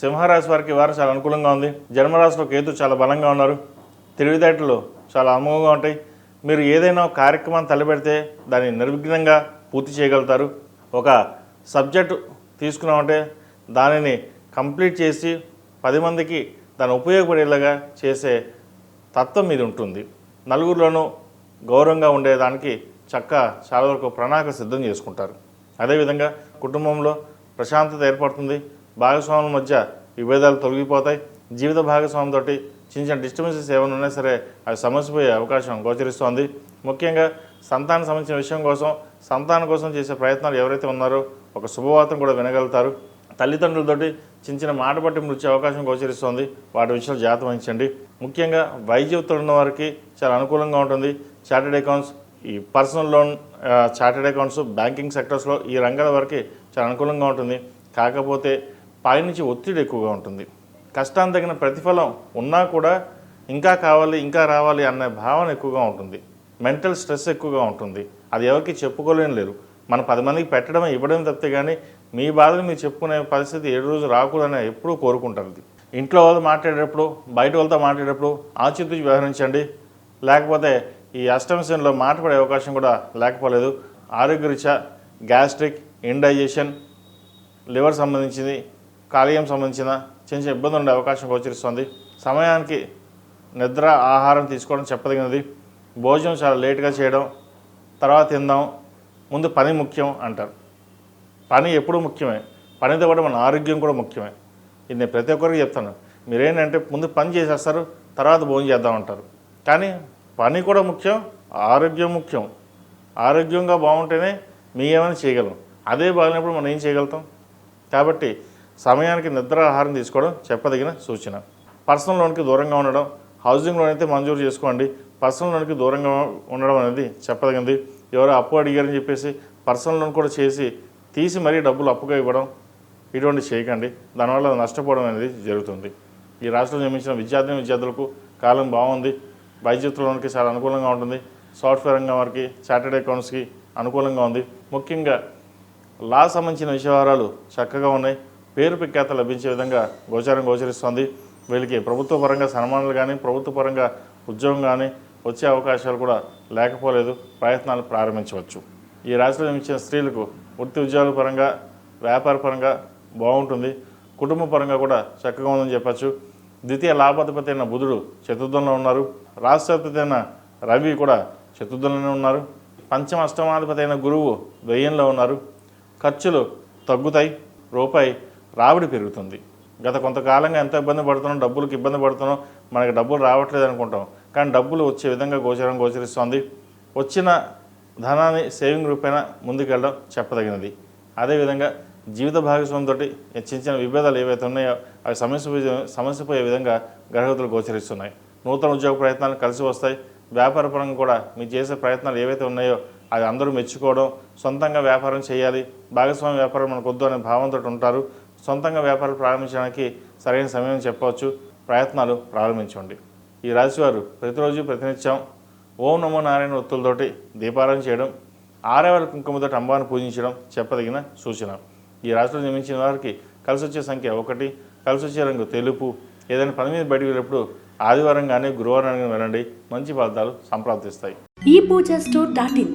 సింహరాశి వారికి వారు చాలా అనుకూలంగా ఉంది. జన్మరాశిలో కేతు చాలా బలంగా ఉన్నారు. తెలివితేటలు చాలా అమోఘంగా ఉంటాయి. మీరు ఏదైనా కార్యక్రమం తలపెడితే దాన్ని నిర్విఘ్నంగా పూర్తి చేయగలుగుతారు. ఒక సబ్జెక్టు తీసుకున్నామంటే దానిని కంప్లీట్ చేసి పది మందికి దాన్ని ఉపయోగపడేలాగా చేసే తత్వం మీద ఉంటుంది. నలుగురిలోనూ గౌరవంగా ఉండేదానికి చక్క చాలా వరకు ప్రణాళిక సిద్ధం చేసుకుంటారు. అదేవిధంగా కుటుంబంలో ప్రశాంతత ఏర్పడుతుంది. భాగస్వాముల మధ్య విభేదాలు తొలగిపోతాయి. జీవిత భాగస్వామితో చిన్న చిన్న డిస్టర్బెన్సెస్ ఏమైనా ఉన్నా సరే అవి సమస్యపోయే అవకాశం గోచరిస్తోంది. ముఖ్యంగా సంతానం సంబంధించిన విషయం కోసం సంతానం కోసం చేసే ప్రయత్నాలు ఎవరైతే ఉన్నారో ఒక శుభవార్తను కూడా వినగలుగుతారు. తల్లిదండ్రులతోటి చిన్న చిన్న మాట పట్టి మృత్యే అవకాశం గోచరిస్తోంది. వాటి విషయాలు జాతం వహించండి. ముఖ్యంగా వైద్యులతో ఉన్న వారికి చాలా అనుకూలంగా ఉంటుంది. చార్టెడ్ అకౌంట్స్ ఈ personal loan chartered accounts banking సెక్టర్స్లో ఈ రంగాల వారికి చాలా అనుకూలంగా ఉంటుంది. కాకపోతే పైనుంచి ఒత్తిడి ఎక్కువగా ఉంటుంది. కష్టానికి తగిన ప్రతిఫలం ఉన్నా కూడా ఇంకా కావాలి ఇంకా రావాలి అనే భావన ఎక్కువగా ఉంటుంది. మెంటల్ స్ట్రెస్ ఎక్కువగా ఉంటుంది. అది ఎవరికి చెప్పుకోలేని లేరు మన పది మందికి పెట్టడం ఇవ్వడం తప్పితే కానీ మీ బాధలు మీరు చెప్పుకునే పరిస్థితి ఏడు రోజు రాకూడదని ఎప్పుడూ కోరుకుంటుంది ఇంట్లో వాళ్ళు మాట్లాడేటప్పుడు బయట వాళ్ళతో మాట్లాడేటప్పుడు ఆచితూచి వ్యవహరించండి. లేకపోతే ఈ అష్టమశంలో మాట పడే అవకాశం కూడా లేకపోలేదు. ఆరోగ్యరీత్యా గ్యాస్ట్రిక్ ఇండైజెషన్ లివర్ సంబంధించింది కాలేయం సంబంధించిన చిన్న చిన్న ఇబ్బంది ఉండే అవకాశం గోచరిస్తుంది. సమయానికి నిద్ర ఆహారం తీసుకోవడం చెప్పదగినది. భోజనం చాలా లేట్గా చేయడం తర్వాత తిందాం ముందు పని ముఖ్యం అంటారు. పని ఎప్పుడూ ముఖ్యమే. పనితో పాటు మన ఆరోగ్యం కూడా ముఖ్యమే. ఇది నేను ప్రతి ఒక్కరికి చెప్తాను. మీరేంటంటే ముందు పని చేసేస్తారు తర్వాత భోజనం చేద్దాం అంటారు. కానీ పని కూడా ముఖ్యం ఆరోగ్యం ముఖ్యం. ఆరోగ్యంగా బాగుంటేనే మీ ఏమైనా చేయగలం. అదే బాగినప్పుడు మనం ఏం చేయగలుగుతాం? కాబట్టి సమయానికి నిద్ర ఆహారం తీసుకోవడం చెప్పదగిన సూచన. పర్సనల్ లోన్కి దూరంగా ఉండడం హౌసింగ్ లోన్ అయితే మంజూరు చేసుకోండి. పర్సనల్ లోన్కి దూరంగా ఉండడం అనేది చెప్పదగింది. ఎవరో అప్పు అడిగారని చెప్పేసి పర్సనల్ లోన్ కూడా చేసి తీసి మరీ డబ్బులు అప్పుగా ఇవ్వడం ఇటువంటి చేయకండి. దానివల్ల నష్టపోవడం అనేది జరుగుతుంది. ఈ రాష్ట్రంలో నిర్మించిన విద్యార్థి విద్యార్థులకు కాలం బాగుంది. వైద్యులకి చాలా అనుకూలంగా ఉంటుంది. సాఫ్ట్వేర్ రంగం వారికి చార్టెడ్ అకౌంట్స్కి అనుకూలంగా ఉంది. ముఖ్యంగా లా సంబంధించిన విషయవారాలు చక్కగా ఉన్నాయి. పేరు ప్రఖ్యాత లభించే విధంగా గోచారం గోచరిస్తోంది. వీళ్ళకి ప్రభుత్వ పరంగా సన్మానాలు కానీ ప్రభుత్వ పరంగా ఉద్యోగం కానీ వచ్చే అవకాశాలు కూడా లేకపోలేదు. ప్రయత్నాలు ప్రారంభించవచ్చు. ఈ రాశిలో నిమించిన స్త్రీలకు వృత్తి ఉద్యోగాల పరంగా వ్యాపార పరంగా బాగుంటుంది. కుటుంబ పరంగా కూడా చక్కగా ఉందని చెప్పచ్చు. ద్వితీయ లాభాధిపతి అయిన బుధుడు చతుర్థంలో ఉన్నారు. రాష్ట్రాధిపతి అయిన రవి కూడా చతుర్థంలోనే ఉన్నారు. పంచమ అష్టమాధిపతి అయిన గురువు వెయ్యంలో ఉన్నారు. ఖర్చులు తగ్గుతాయి. రూపాయి రాబడి పెరుగుతుంది. గత కొంతకాలంగా ఎంత ఇబ్బంది పడుతున్నాం డబ్బులకు ఇబ్బంది పడుతున్నాం మనకి డబ్బులు రావట్లేదు అనుకుంటాం. కానీ డబ్బులు వచ్చే విధంగా గోచరం గోచరిస్తోంది. వచ్చిన ధనాన్ని సేవింగ్ రూపేణ ముందుకెళ్ళడం చెప్పదగినది. అదేవిధంగా జీవిత భాగస్వామితో చిన్న విభేదాలు ఏవైతే ఉన్నాయో అవి సమస్య సమస్యపోయే విధంగా గ్రహగతులు గోచరిస్తున్నాయి. నూతన ఉద్యోగ ప్రయత్నాలు కలిసి వస్తాయి. వ్యాపార పరంగా కూడా మీరు చేసే ప్రయత్నాలు ఏవైతే ఉన్నాయో అవి అందరూ మెచ్చుకోవడం సొంతంగా వ్యాపారం చేయాలి భాగస్వామి వ్యాపారం మనకు వద్దు అనే భావంతో ఉంటారు. సొంతంగా వ్యాపారం ప్రారంభించడానికి సరైన సమయం చెప్పవచ్చు. ప్రయత్నాలు ప్రారంభించండి. ఈ రాశివారు ప్రతిరోజు ప్రతినిత్యం ఓం నమో నారాయణ ఒత్తులతోటి దీపారాధన చేయడం ఆరేవారి కుంకుమతోటి అంబాన్ని పూజించడం చెప్పదగిన సూచన. ఈ రాశిలో జన్మించిన వారికి కలిసి వచ్చే సంఖ్య ఒకటి. కలిసి వచ్చే రంగు తెలుపు. ఏదైనా పని మీద బయటికి వెళ్ళినప్పుడు ఆదివారం కానీ గురువారం కానీ వెళ్ళండి. మంచి ఫలితాలు సంప్రాప్తిస్తాయి. ఈ పూజ స్టోర్ డాట్ ఇన్.